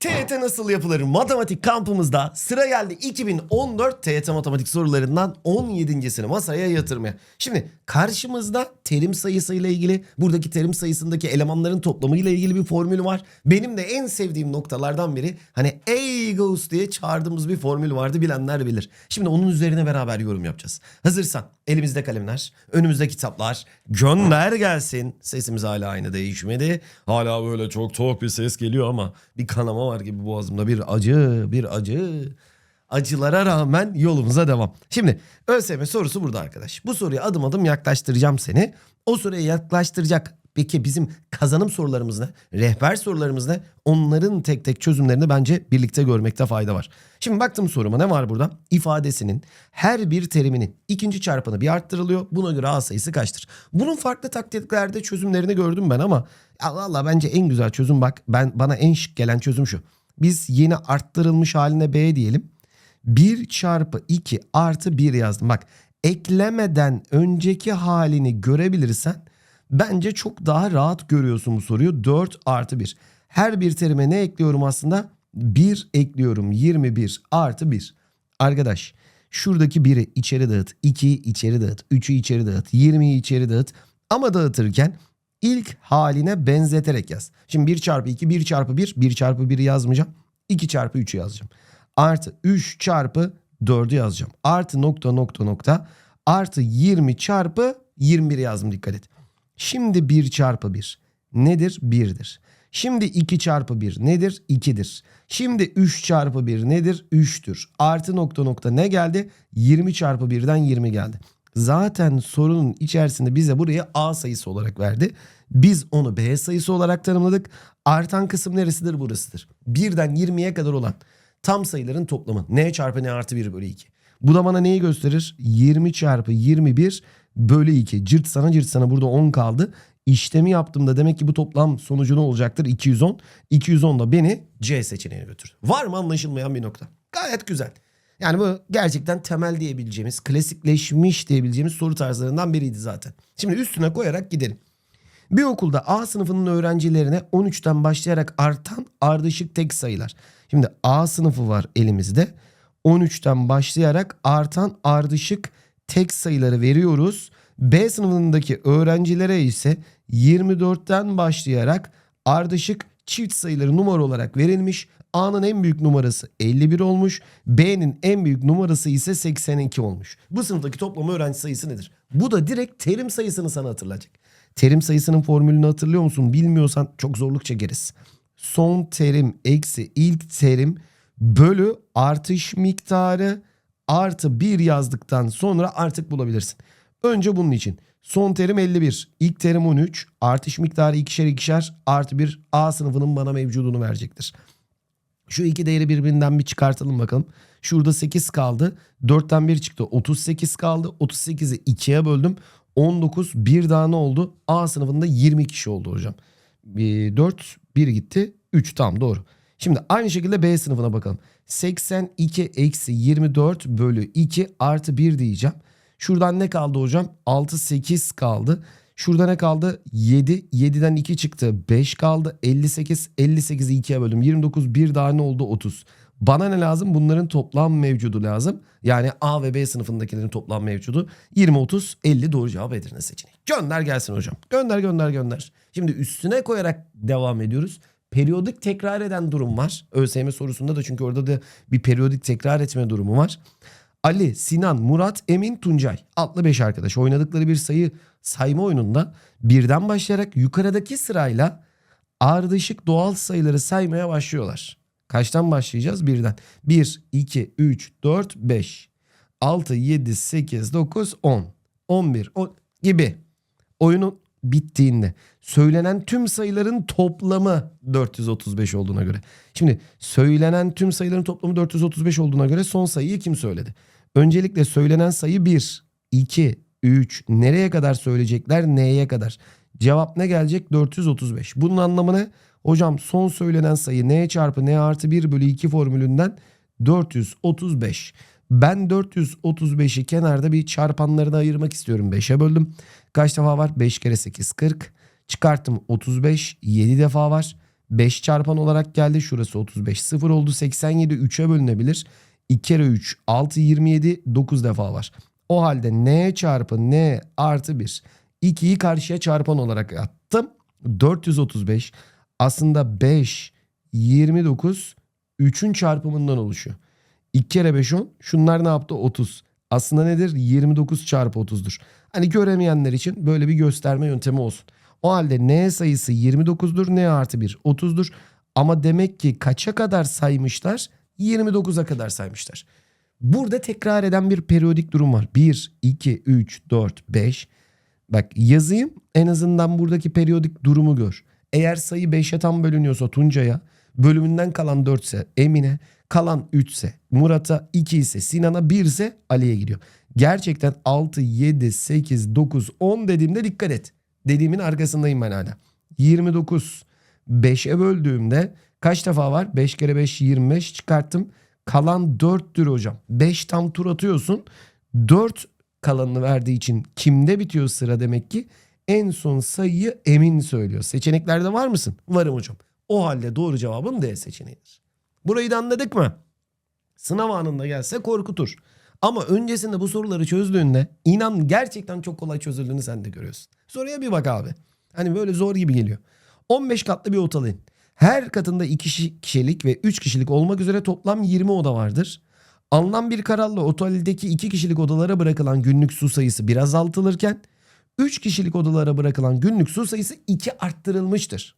Ten. TYT nasıl yapılır? Matematik kampımızda sıra geldi 2014 TYT matematik sorularından 17.sini masaya yatırmaya. Şimdi karşımızda terim sayısıyla ilgili, buradaki terim sayısındaki elemanların toplamıyla ilgili bir formül var. Benim de en sevdiğim noktalardan biri hani Ghost diye çağırdığımız bir formül vardı bilenler bilir. Şimdi onun üzerine beraber yorum yapacağız. Hazırsan elimizde kalemler, önümüzde kitaplar, gönder gelsin. Sesimiz hala aynı değişmedi. Hala böyle çok tok bir ses geliyor ama bir kanama var gibi boğazımda bir acı, bir acı. Acılara rağmen yolumuza devam. Şimdi ÖSYM sorusu burada arkadaş. Bu soruya adım adım yaklaştıracağım seni. O soruya yaklaştıracak Peki bizim kazanım sorularımız ne? Rehber sorularımız ne? Onların tek tek çözümlerini bence birlikte görmekte fayda var. Şimdi baktım soruma ne var burada? İfadesinin her bir teriminin ikinci çarpanı bir arttırılıyor. Buna göre A sayısı kaçtır? Bunun farklı taktiklerde çözümlerini gördüm ben ama Allah Allah bence en güzel çözüm bak ben bana en şık gelen çözüm şu. Biz yeni arttırılmış haline B diyelim. 1 çarpı 2 artı 1 yazdım. Bak eklemeden önceki halini görebilirsen bence çok daha rahat görüyorsun bu soruyu. 4 artı 1. Her bir terime ne ekliyorum aslında? 1 ekliyorum. 21 artı 1. Arkadaş şuradaki 1'i içeri dağıt. 2'yi içeri dağıt. 3'ü içeri dağıt. 20'yi içeri dağıt. Ama dağıtırken ilk haline benzeterek yaz. Şimdi 1 çarpı 2 1 çarpı 1 1 çarpı 1'i yazmayacağım. 2 çarpı 3'ü yazacağım. Artı 3 çarpı 4'ü yazacağım. Artı nokta nokta nokta. Artı 20 çarpı 21 yazdım dikkat et. Şimdi 1 çarpı 1 nedir? 1'dir. Şimdi 2 çarpı 1 nedir? 2'dir. Şimdi 3 çarpı 1 nedir? 3'tür. Artı nokta nokta ne geldi? 20 çarpı 1'den 20 geldi. Zaten sorunun içerisinde bize buraya A sayısı olarak verdi. Biz onu B sayısı olarak tanımladık. Artan kısım neresidir? Burasıdır. 1'den 20'ye kadar olan tam sayıların toplamı. N çarpı N artı 1 bölü 2. Bu da bana neyi gösterir? 20 çarpı 21 bölü 2. Cırt sana cırt sana burada 10 kaldı. İşlemi yaptığımda demek ki bu toplam sonucu ne olacaktır? 210. 210 da beni C seçeneğine götür. Var mı anlaşılmayan bir nokta? Gayet güzel. Yani bu gerçekten temel diyebileceğimiz, klasikleşmiş diyebileceğimiz soru tarzlarından biriydi zaten. Şimdi üstüne koyarak gidelim. Bir okulda A sınıfının öğrencilerine 13'ten başlayarak artan ardışık tek sayılar. Şimdi A sınıfı var elimizde. 13'ten başlayarak artan ardışık tek sayıları veriyoruz. B sınıfındaki öğrencilere ise 24'ten başlayarak ardışık çift sayıları numara olarak verilmiş. A'nın en büyük numarası 51 olmuş. B'nin en büyük numarası ise 82 olmuş. Bu sınıftaki toplam öğrenci sayısı nedir? Bu da direkt terim sayısını sana hatırlatacak. Terim sayısının formülünü hatırlıyor musun? Bilmiyorsan çok zorluk çekeriz. Son terim eksi ilk terim bölü artış miktarı artı 1 yazdıktan sonra artık bulabilirsin. Önce bunun için. Son terim 51, ilk terim 13, artış miktarı ikişer ikişer artı 1 A sınıfının bana mevcudunu verecektir. Şu iki değeri birbirinden bir çıkartalım bakalım. Şurada 8 kaldı. 4'ten 1 çıktı. 38 kaldı. 38'i 2'ye böldüm. 19 bir daha ne oldu? A sınıfında 20 kişi oldu hocam. 4 1 gitti. 3 tam doğru. Şimdi aynı şekilde B sınıfına bakalım. 82 eksi 24 bölü 2 artı 1 diyeceğim. Şuradan ne kaldı hocam? 6 8 kaldı. Şurada ne kaldı? 7. 7'den 2 çıktı. 5 kaldı. 58. 58'i 2'ye böldüm. 29 bir daha ne oldu? 30. Bana ne lazım? Bunların toplam mevcudu lazım. Yani A ve B sınıfındakilerin toplam mevcudu. 20, 30, 50 doğru cevap Edirne seçeneği. Gönder gelsin hocam. Gönder gönder gönder. Şimdi üstüne koyarak devam ediyoruz. Periyodik tekrar eden durum var. ÖSYM sorusunda da çünkü orada da bir periyodik tekrar etme durumu var. Ali, Sinan, Murat, Emin, Tuncay adlı 5 arkadaş oynadıkları bir sayı sayma oyununda birden başlayarak yukarıdaki sırayla ardışık doğal sayıları saymaya başlıyorlar. Kaçtan başlayacağız? Birden. 1, 2, 3, 4, 5, 6, 7, 8, 9, 10, 11 10 gibi. Oyunun bittiğinde söylenen tüm sayıların toplamı 435 olduğuna göre. Şimdi söylenen tüm sayıların toplamı 435 olduğuna göre son sayıyı kim söyledi? Öncelikle söylenen sayı 1, 2, 3 nereye kadar söyleyecekler neye kadar? Cevap ne gelecek? 435. Bunun anlamı ne? Hocam son söylenen sayı n çarpı n artı 1 bölü 2 formülünden 435. Ben 435'i kenarda bir çarpanlarına ayırmak istiyorum. 5'e böldüm. Kaç defa var? 5 kere 8 40. Çıkarttım 35. 7 defa var. 5 çarpan olarak geldi. Şurası 35. 0 oldu. 87 3'e bölünebilir. 2 kere 3 6 27 9 defa var. O halde n çarpı n artı 1. 2'yi karşıya çarpan olarak attım. 435 aslında 5 29 3'ün çarpımından oluşuyor. 2 kere 5 10. Şunlar ne yaptı? 30. Aslında nedir? 29 çarpı 30'dur. Hani göremeyenler için böyle bir gösterme yöntemi olsun. O halde n sayısı 29'dur. n artı 1 30'dur. Ama demek ki kaça kadar saymışlar? 29'a kadar saymışlar. Burada tekrar eden bir periyodik durum var. 1, 2, 3, 4, 5. Bak yazayım en azından buradaki periyodik durumu gör. Eğer sayı 5'e tam bölünüyorsa Tuncay'a, bölümünden kalan 4 ise Emine, kalan 3 ise Murat'a, 2 ise Sinan'a, 1 ise Ali'ye gidiyor. Gerçekten 6, 7, 8, 9, 10 dediğimde dikkat et. Dediğimin arkasındayım ben hala. 29. 5'e böldüğümde kaç defa var? 5 kere 5 25 çıkarttım. Kalan 4'tür hocam. 5 tam tur atıyorsun. 4 kalanını verdiği için kimde bitiyor sıra demek ki? En son sayıyı Emin söylüyor. Seçeneklerde var mısın? Varım hocam. O halde doğru cevabın D seçeneğidir. Burayı da anladık mı? Sınav anında gelse korkutur. Ama öncesinde bu soruları çözdüğünde inan gerçekten çok kolay çözüldüğünü sen de görüyorsun. Soruya bir bak abi. Hani böyle zor gibi geliyor. 15 katlı bir otel in. Her katında 2 kişilik ve 3 kişilik olmak üzere toplam 20 oda vardır. Alınan bir kararla oteldeki 2 kişilik odalara bırakılan günlük su sayısı biraz azaltılırken 3 kişilik odalara bırakılan günlük su sayısı 2 arttırılmıştır.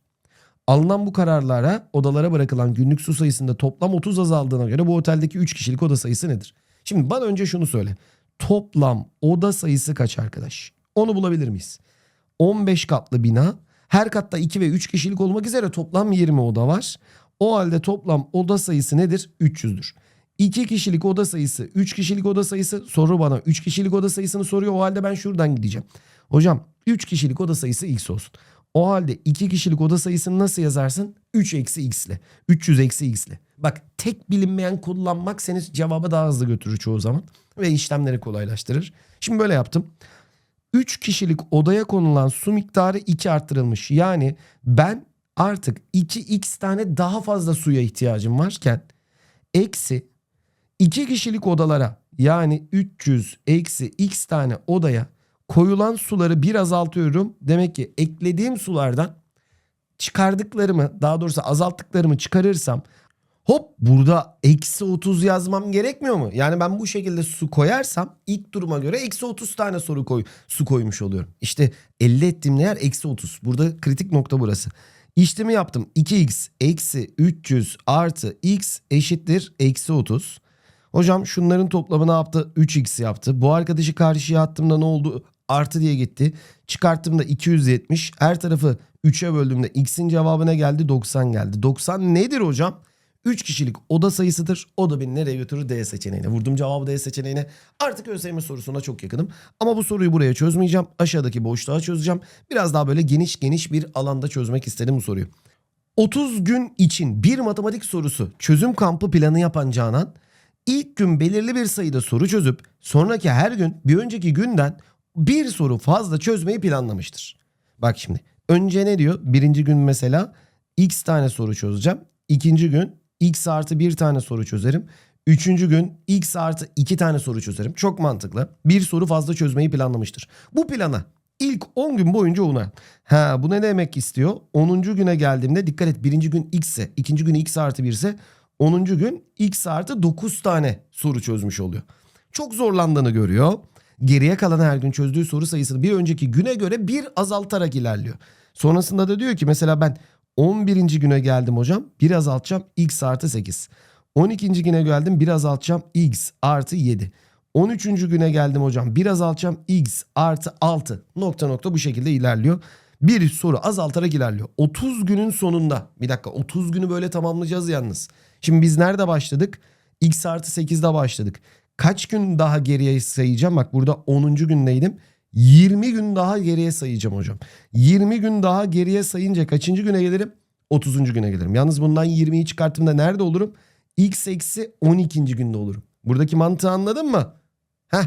Alınan bu kararlara odalara bırakılan günlük su sayısında toplam 30 azaldığına göre bu oteldeki 3 kişilik oda sayısı nedir? Şimdi bana önce şunu söyle. Toplam oda sayısı kaç arkadaş? Onu bulabilir miyiz? 15 katlı bina. Her katta 2 ve 3 kişilik olmak üzere toplam 20 oda var. O halde toplam oda sayısı nedir? 300'dür. 2 kişilik oda sayısı, 3 kişilik oda sayısı soru bana 3 kişilik oda sayısını soruyor. O halde ben şuradan gideceğim. Hocam 3 kişilik oda sayısı x olsun. O halde 2 kişilik oda sayısını nasıl yazarsın? 3 eksi x ile. 300 eksi x ile. Bak tek bilinmeyen kullanmak seni cevaba daha hızlı götürür çoğu zaman. Ve işlemleri kolaylaştırır. Şimdi böyle yaptım. 3 kişilik odaya konulan su miktarı 2 arttırılmış. Yani ben artık 2x tane daha fazla suya ihtiyacım varken eksi 2 kişilik odalara yani 300 eksi x tane odaya koyulan suları bir azaltıyorum. Demek ki eklediğim sulardan çıkardıklarımı daha doğrusu azalttıklarımı çıkarırsam hop burada eksi 30 yazmam gerekmiyor mu? Yani ben bu şekilde su koyarsam ilk duruma göre eksi 30 tane soru koy, su koymuş oluyorum. İşte elde ettiğim değer eksi 30. Burada kritik nokta burası. İşlemi yaptım. 2x eksi 300 artı x eşittir eksi 30. Hocam şunların toplamı ne yaptı? 3x yaptı. Bu arkadaşı karşıya attığımda ne oldu? Artı diye gitti. Çıkarttığımda 270. Her tarafı 3'e böldüğümde x'in cevabı ne geldi? 90 geldi. 90 nedir hocam? 3 kişilik oda sayısıdır. O da beni nereye götürür? D seçeneğine. Vurdum cevabı D seçeneğine. Artık ÖSYM sorusuna çok yakınım. Ama bu soruyu buraya çözmeyeceğim. Aşağıdaki boşluğa çözeceğim. Biraz daha böyle geniş geniş bir alanda çözmek istedim bu soruyu. 30 gün için bir matematik sorusu çözüm kampı planı yapan Canan ilk gün belirli bir sayıda soru çözüp sonraki her gün bir önceki günden bir soru fazla çözmeyi planlamıştır. Bak şimdi önce ne diyor? Birinci gün mesela x tane soru çözeceğim. İkinci gün x artı bir tane soru çözerim. Üçüncü gün x artı iki tane soru çözerim. Çok mantıklı. Bir soru fazla çözmeyi planlamıştır. Bu plana ilk 10 gün boyunca ona. Ha bu ne demek istiyor? 10. güne geldiğimde dikkat et birinci gün x ise ikinci gün x artı 1 ise 10. gün x artı 9 tane soru çözmüş oluyor. Çok zorlandığını görüyor. Geriye kalan her gün çözdüğü soru sayısını bir önceki güne göre bir azaltarak ilerliyor. Sonrasında da diyor ki mesela ben 11. güne geldim hocam bir azaltacağım x artı 8. 12. güne geldim bir azaltacağım x artı 7. 13. güne geldim hocam bir azaltacağım x artı 6 nokta nokta bu şekilde ilerliyor. Bir soru azaltarak ilerliyor. 30 günün sonunda bir dakika 30 günü böyle tamamlayacağız yalnız. Şimdi biz nerede başladık? X artı 8'de başladık. Kaç gün daha geriye sayacağım? Bak burada 10. gündeydim. 20 gün daha geriye sayacağım hocam. 20 gün daha geriye sayınca kaçıncı güne gelirim? 30. güne gelirim. Yalnız bundan 20'yi çıkarttığımda nerede olurum? X eksi 12. günde olurum. Buradaki mantığı anladın mı? Heh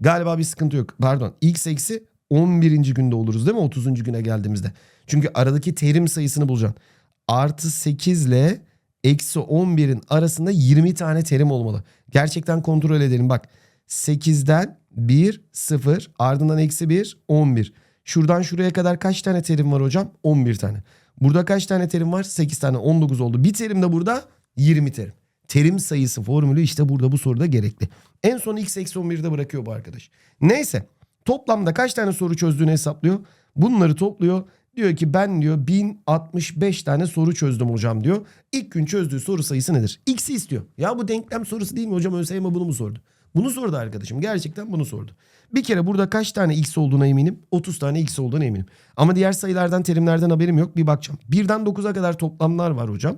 galiba bir sıkıntı yok. Pardon X eksi 11. günde oluruz değil mi 30. güne geldiğimizde? Çünkü aradaki terim sayısını bulacaksın. artı 8 ile eksi 11'in arasında 20 tane terim olmalı. Gerçekten kontrol edelim bak. 8'den 1, 0 ardından eksi 1, 11. Şuradan şuraya kadar kaç tane terim var hocam? 11 tane. Burada kaç tane terim var? 8 tane 19 oldu. Bir terim de burada 20 terim. Terim sayısı formülü işte burada bu soruda gerekli. En son x eksi 11'de bırakıyor bu arkadaş. Neyse toplamda kaç tane soru çözdüğünü hesaplıyor. Bunları topluyor. Diyor ki ben diyor 1065 tane soru çözdüm hocam diyor. İlk gün çözdüğü soru sayısı nedir? X'i istiyor. Ya bu denklem sorusu değil mi hocam? ÖSYM bunu mu sordu? Bunu sordu arkadaşım. Gerçekten bunu sordu. Bir kere burada kaç tane x olduğuna eminim? 30 tane x olduğuna eminim. Ama diğer sayılardan terimlerden haberim yok. Bir bakacağım. 1'den 9'a kadar toplamlar var hocam.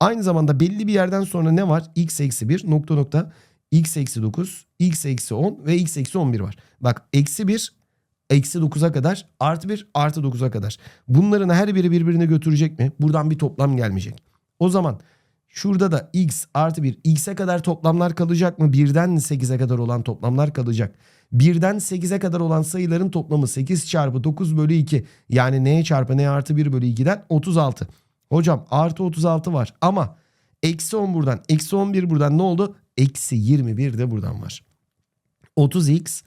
Aynı zamanda belli bir yerden sonra ne var? x eksi 1 nokta nokta x eksi 9, x eksi 10 ve x eksi 11 var. Bak eksi 1 eksi 9'a kadar artı 1 artı 9'a kadar. Bunların her biri birbirini götürecek mi? Buradan bir toplam gelmeyecek. O zaman şurada da x artı 1 x'e kadar toplamlar kalacak mı? 1'den 8'e kadar olan toplamlar kalacak. 1'den 8'e kadar olan sayıların toplamı 8 çarpı 9 bölü 2 yani n çarpı n artı 1 bölü 2'den 36. Hocam artı 36 var ama eksi 10 buradan eksi 11 buradan ne oldu? Eksi 21 de buradan var. 30x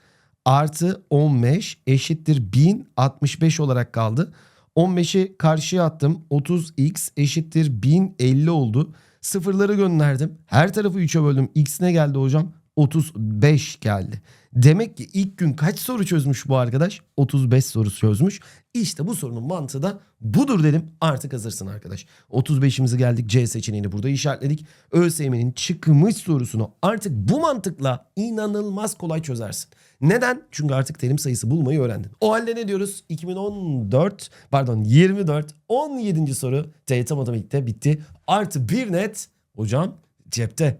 artı 15 eşittir 1065 olarak kaldı. 15'i karşıya attım. 30x eşittir 1050 oldu. Sıfırları gönderdim. Her tarafı 3'e böldüm. X ne geldi hocam? 35 geldi. Demek ki ilk gün kaç soru çözmüş bu arkadaş? 35 soru çözmüş. İşte bu sorunun mantığı da budur dedim. Artık hazırsın arkadaş. 35'imizi geldik. C seçeneğini burada işaretledik. ÖSYM'nin çıkmış sorusunu artık bu mantıkla inanılmaz kolay çözersin. Neden? Çünkü artık terim sayısı bulmayı öğrendin. O halde ne diyoruz? 2014 pardon 24 17. soru TYT Matematik'te bitti. Artı bir net hocam cepte.